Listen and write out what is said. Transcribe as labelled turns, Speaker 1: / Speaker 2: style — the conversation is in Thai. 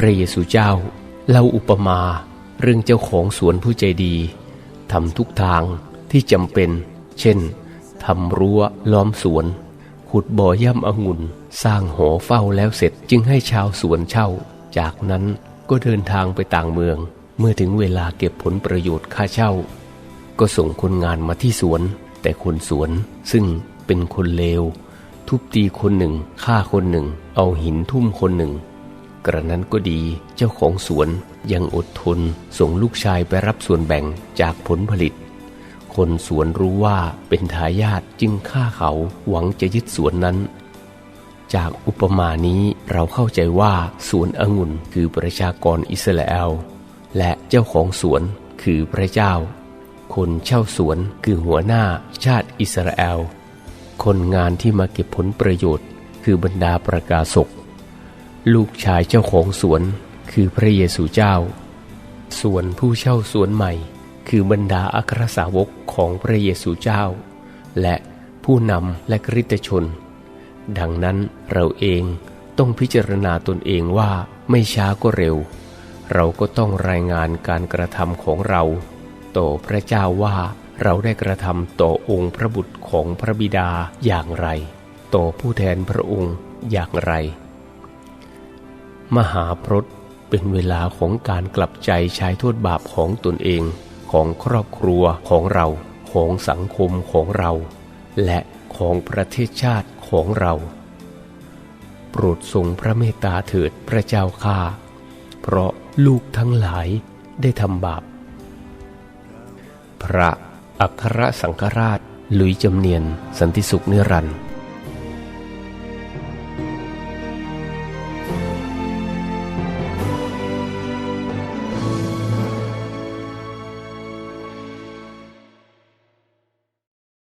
Speaker 1: พระเยซูเจ้าเล่าอุปมาเรื่องเจ้าของสวนผู้ใจดีทำทุกทางที่จำเป็น เช่นทำรั้วล้อมสวน ขุดบ่อย่ำองุ่น สร้างหอเฝ้าแล้วเสร็จจึงให้ชาวสวนเช่า จากนั้นก็เดินทางไปต่างเมือง เมื่อถึงเวลาเก็บผลประโยชน์ค่าเช่า ก็ส่งคนงานมาที่สวน แต่คนสวนซึ่งเป็นคนเลว ทุบตีคนหนึ่งฆ่าคนหนึ่ง เอาหินทุ่มคนหนึ่ง กระนั้นก็ดีเจ้าของสวนยังอดทนส่งลูกชายไปรับส่วนแบ่งจากผลผลิต คนสวนรู้ว่าเป็นทายาทจึงฆ่าเขาหวังจะยึดสวนนั้น จากอุปมานี้เราเข้าใจว่าสวนองุ่นคือประชากรอิสราเอลและเจ้าของสวนคือพระเจ้า คนเช่าสวนคือหัวหน้าชาติอิสราเอลคนงานที่มาเก็บผลประโยชน์ คือบรรดาประกาศก ลูกชายเจ้าของสวนคือพระเยซูเจ้า ส่วนผู้เช่าสวนใหม่ คือบรรดาอัครสาวกของพระเยซูเจ้า และผู้นำและคริสตชน ดังนั้นเราเองต้องพิจารณาตนเองว่าไม่ช้าก็เร็ว เราก็ต้องรายงานการกระทำของเรา ต่อพระเจ้าว่าเราได้กระทำต่อองค์พระบุตรของพระบิดาอย่างไร ต่อผู้แทนพระองค์อย่างไร มหาพรตเป็นเวลาของการกลับใจใช้โทษบาปของตนเองของครอบครัวของเราของสังคมของเรา และของประเทศชาติของเรา โปรดทรงพระเมตตาเถิดพระเจ้าข้าเพราะลูกทั้งหลายได้ทำบาป พระอัครสังฆราชหลุยจำเนียนสันติสุขเนรันดร์